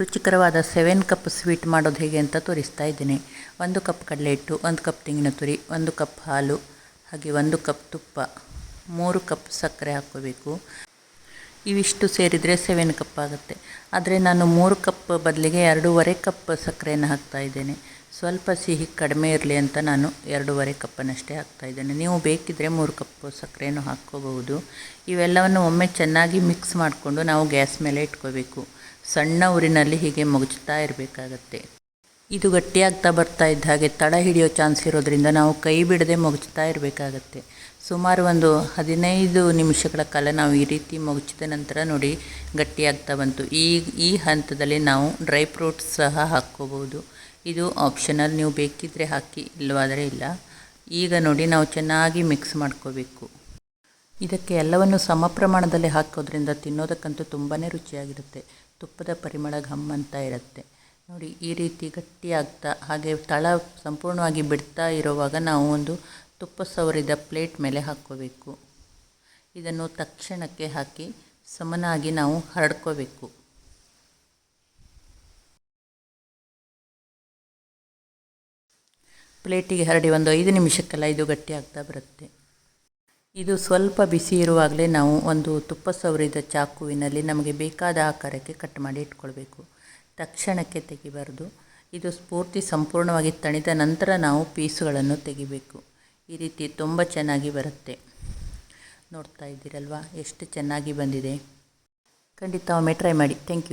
ರುಚಿಕರವಾದ seven cup sweet ಮಾಡೋದು ಹೇಗೆ ಅಂತ ತೋರಿಸ್ತಾ ಇದ್ದೀನಿ. ಒಂದು ಕಪ್ ಕಡಲೆ ಹಿಟ್ಟು ಒಂದು ಕಪ್ ತೆಂಗಿನ ತುರಿ, ಒಂದು ಕಪ್ ಹಾಲು, ಹಾಗೆ ಒಂದು ಕಪ್ ತುಪ್ಪ, ಮೂರು ಕಪ್ ಸಕ್ಕರೆ ಹಾಕ್ಕೋಬೇಕು. ಇವಿಷ್ಟು ಸೇರಿದರೆ ಸೆವೆನ್ ಕಪ್ ಆಗುತ್ತೆ. ಆದರೆ ನಾನು ಮೂರು ಕಪ್ ಬದಲಿಗೆ ಎರಡೂವರೆ ಕಪ್ ಸಕ್ಕರೆಯನ್ನು ಹಾಕ್ತಾ ಇದ್ದೇನೆ. ಸ್ವಲ್ಪ ಸಿಹಿ ಕಡಿಮೆ ಇರಲಿ ಅಂತ ನಾನು ಎರಡೂವರೆ ಹಾಕ್ತಾ ಇದ್ದೇನೆ. ನೀವು ಬೇಕಿದ್ದರೆ ಮೂರು ಕಪ್ ಸಕ್ಕರೆಯನ್ನು ಹಾಕ್ಕೋಬಹುದು. ಇವೆಲ್ಲವನ್ನು ಒಮ್ಮೆ ಚೆನ್ನಾಗಿ ಮಿಕ್ಸ್ ಮಾಡಿಕೊಂಡು ನಾವು ಗ್ಯಾಸ್ ಮೇಲೆ ಇಟ್ಕೋಬೇಕು. ಸಣ್ಣ ಊರಿನಲ್ಲಿ ಹೀಗೆ ಮುಗುಚ್ತಾ ಇರಬೇಕಾಗತ್ತೆ. ಇದು ಗಟ್ಟಿಯಾಗ್ತಾ ಬರ್ತಾ ಇದ್ದ ಹಾಗೆ ತಡ ಹಿಡಿಯೋ ಚಾನ್ಸ್ ಇರೋದ್ರಿಂದ ನಾವು ಕೈ ಬಿಡದೆ ಮುಗುಚ್ತಾ ಇರಬೇಕಾಗತ್ತೆ. ಸುಮಾರು ಒಂದು ಹದಿನೈದು ನಿಮಿಷಗಳ ಕಾಲ ನಾವು ಈ ರೀತಿ ಮುಗಿಸಿದ ನಂತರ ನೋಡಿ ಗಟ್ಟಿಯಾಗ್ತಾ ಬಂತು. ಈ ಈ ಹಂತದಲ್ಲಿ ನಾವು ಡ್ರೈ ಫ್ರೂಟ್ಸ್ ಸಹ ಹಾಕ್ಕೋಬೋದು. ಇದು ಆಪ್ಷನಲ್, ನೀವು ಬೇಕಿದ್ದರೆ ಹಾಕಿ, ಇಲ್ಲವಾದರೆ ಇಲ್ಲ. ಈಗ ನೋಡಿ ನಾವು ಚೆನ್ನಾಗಿ ಮಿಕ್ಸ್ ಮಾಡ್ಕೋಬೇಕು. ಇದಕ್ಕೆ ಎಲ್ಲವನ್ನು ಸಮ ಪ್ರಮಾಣದಲ್ಲಿ ಹಾಕೋದ್ರಿಂದ ತಿನ್ನೋದಕ್ಕಂತೂ ತುಂಬಾ ರುಚಿಯಾಗಿರುತ್ತೆ. ತುಪ್ಪದ ಪರಿಮಳ ಘಮ್ ಅಂತ ಇರುತ್ತೆ. ನೋಡಿ, ಈ ರೀತಿ ಗಟ್ಟಿಯಾಗ್ತಾ, ಹಾಗೆ ತಳ ಸಂಪೂರ್ಣವಾಗಿ ಬಿಡ್ತಾ ಇರುವಾಗ ನಾವು ಒಂದು ತುಪ್ಪ ಸವರಿದ ಪ್ಲೇಟ್ ಮೇಲೆ ಹಾಕ್ಕೋಬೇಕು. ಇದನ್ನು ತಕ್ಷಣಕ್ಕೆ ಹಾಕಿ ಸಮನಾಗಿ ನಾವು ಹರಡ್ಕೋಬೇಕು. ಪ್ಲೇಟಿಗೆ ಹರಡಿ ಒಂದು ಐದು ನಿಮಿಷಕ್ಕೆಲ್ಲ ಇದು ಗಟ್ಟಿ ಆಗ್ತಾ ಬರುತ್ತೆ. ಇದು ಸ್ವಲ್ಪ ಬಿಸಿ ಇರುವಾಗಲೇ ನಾವು ಒಂದು ತುಪ್ಪ ಸವರಿದ ಚಾಕುವಿನಲ್ಲಿ ನಮಗೆ ಬೇಕಾದ ಆಕಾರಕ್ಕೆ ಕಟ್ ಮಾಡಿ ಇಟ್ಕೊಳ್ಬೇಕು. ತಕ್ಷಣಕ್ಕೆ ತೆಗಿಬಾರ್ದು. ಇದು ಸ್ಫೂರ್ತಿ ಸಂಪೂರ್ಣವಾಗಿ ತಣಿದ ನಂತರ ನಾವು ಪೀಸುಗಳನ್ನು ತೆಗಿಬೇಕು. ಈ ರೀತಿ ತುಂಬ ಚೆನ್ನಾಗಿ ಬರುತ್ತೆ. ನೋಡ್ತಾ ಇದ್ದೀರಲ್ವಾ? ಎಷ್ಟು ಚೆನ್ನಾಗಿ ಬಂದಿದೆ. ಖಂಡಿತ ಒಮ್ಮೆ ಟ್ರೈ ಮಾಡಿ. Thank you.